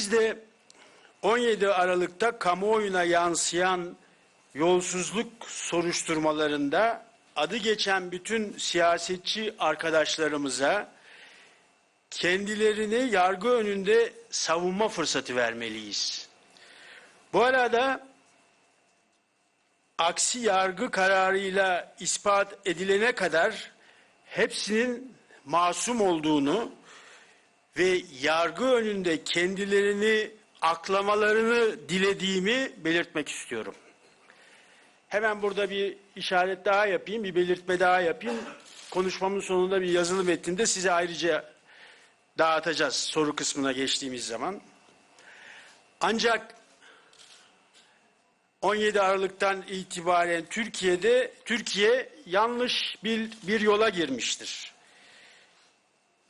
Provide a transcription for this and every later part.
Biz de 17 Aralık'ta kamuoyuna yansıyan yolsuzluk soruşturmalarında adı geçen bütün siyasetçi arkadaşlarımıza kendilerini yargı önünde savunma fırsatı vermeliyiz. Bu arada aksi yargı kararıyla ispat edilene kadar hepsinin masum olduğunu ve yargı önünde kendilerini aklamalarını dilediğimi belirtmek istiyorum. Hemen burada bir işaret daha yapayım, bir belirtme daha yapayım. Konuşmamın sonunda bir yazılı metninde size ayrıca dağıtacağız soru kısmına geçtiğimiz zaman. Ancak 17 Aralık'tan itibaren Türkiye'de Türkiye yanlış bir bir yola girmiştir.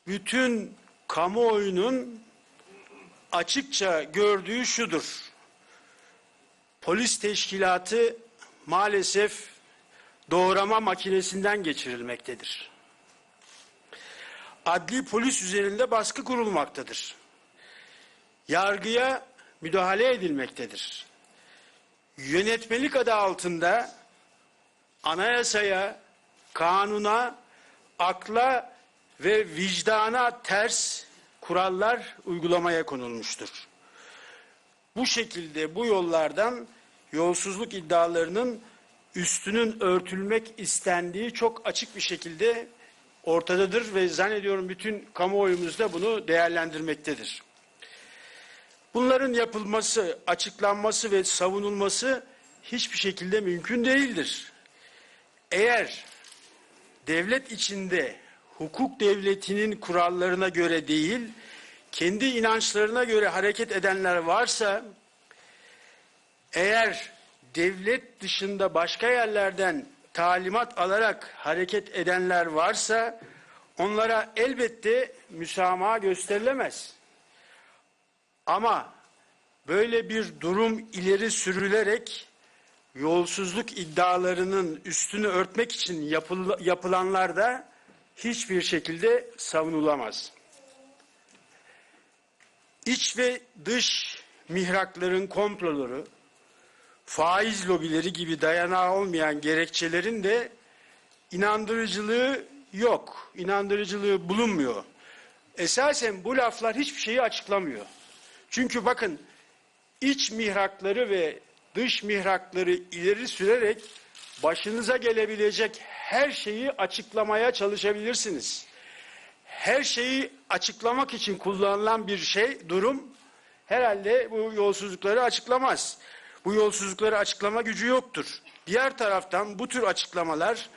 Bütün kamuoyunun açıkça gördüğü şudur. Polis teşkilatı maalesef doğrama makinesinden geçirilmektedir. Adli polis üzerinde baskı kurulmaktadır. Yargıya müdahale edilmektedir. Yönetmelik adı altında anayasaya, kanuna, akla ve vicdana ters kurallar uygulamaya konulmuştur. Bu şekilde bu yollardan yolsuzluk iddialarının üstünün örtülmek istendiği çok açık bir şekilde ortadadır ve zannediyorum bütün kamuoyumuz da bunu değerlendirmektedir. Bunların yapılması, açıklanması ve savunulması hiçbir şekilde mümkün değildir. Eğer devlet içinde hukuk devletinin kurallarına göre değil, kendi inançlarına göre hareket edenler varsa, eğer devlet dışında başka yerlerden talimat alarak hareket edenler varsa, onlara elbette müsamaha gösterilemez. Ama böyle bir durum ileri sürülerek yolsuzluk iddialarının üstünü örtmek için yapıl yapılanlar da hiçbir şekilde savunulamaz. İç ve dış mihrakların komploları, faiz lobileri gibi dayanağı olmayan gerekçelerin de inandırıcılığı yok, inandırıcılığı bulunmuyor. Esasen bu laflar hiçbir şeyi açıklamıyor. Çünkü bakın iç mihrakları ve dış mihrakları ileri sürerek başınıza gelebilecek her şeyi açıklamaya çalışabilirsiniz. Her şeyi açıklamak için kullanılan bir şey, durum herhalde bu yolsuzlukları açıklamaz. Bu yolsuzlukları açıklama gücü yoktur. Diğer taraftan bu tür açıklamalar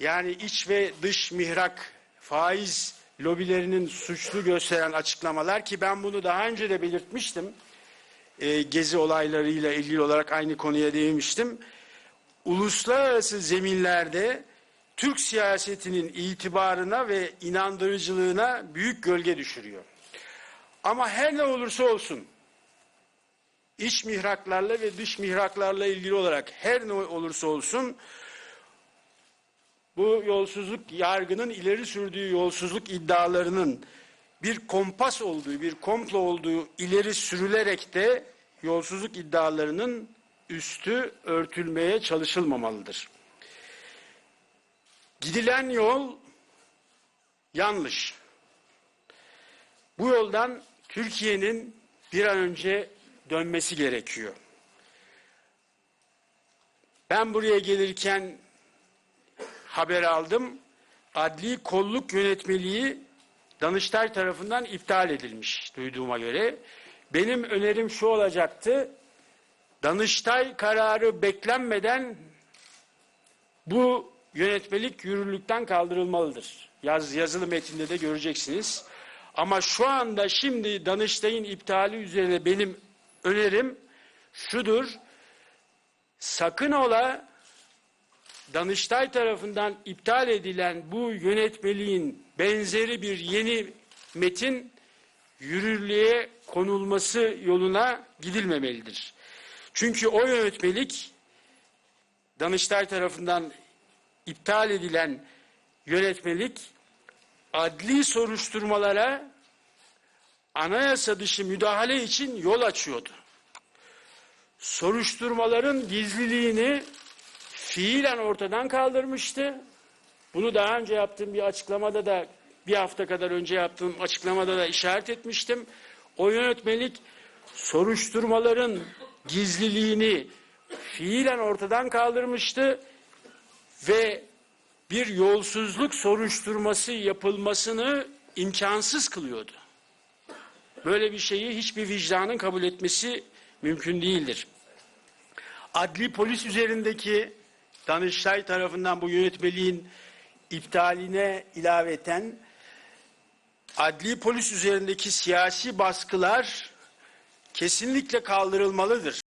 yani iç ve dış mihrak faiz lobilerinin suçlu gösteren açıklamalar ki ben bunu daha önce de belirtmiştim. E, gezi olaylarıyla ilgili olarak aynı konuya değinmiştim. Uluslararası zeminlerde Türk siyasetinin itibarına ve inandırıcılığına büyük gölge düşürüyor. Ama her ne olursa olsun iç mihraklarla ve dış mihraklarla ilgili olarak her ne olursa olsun bu yolsuzluk yargının ileri sürdüğü yolsuzluk iddialarının bir kompas olduğu, bir komplo olduğu ileri sürülerek de yolsuzluk iddialarının üstü örtülmeye çalışılmamalıdır. Gidilen yol yanlış. Bu yoldan Türkiye'nin bir an önce dönmesi gerekiyor. Ben buraya gelirken haber aldım. Adli kolluk yönetmeliği Danıştay tarafından iptal edilmiş duyduğuma göre. Benim önerim şu olacaktı. Danıştay kararı beklenmeden bu yönetmelik yürürlükten kaldırılmalıdır. Yaz, yazılı metinde de göreceksiniz. Ama şu anda şimdi Danıştay'ın iptali üzerine benim önerim şudur. Sakın ola Danıştay tarafından iptal edilen bu yönetmeliğin benzeri bir yeni metin yürürlüğe konulması yoluna gidilmemelidir. Çünkü o yönetmelik Danıştay tarafından iptal edilen yönetmelik adli soruşturmalara anayasa dışı müdahale için yol açıyordu. Soruşturmaların gizliliğini fiilen ortadan kaldırmıştı. Bunu daha önce yaptığım bir açıklamada da bir hafta kadar önce yaptığım açıklamada da işaret etmiştim. O yönetmelik soruşturmaların gizliliğini fiilen ortadan kaldırmıştı ve bir yolsuzluk soruşturması yapılmasını imkansız kılıyordu. Böyle bir şeyi hiçbir vicdanın kabul etmesi mümkün değildir. Adli polis üzerindeki Danıştay tarafından bu yönetmeliğin iptaline ilaveten adli polis üzerindeki siyasi baskılar kesinlikle kaldırılmalıdır.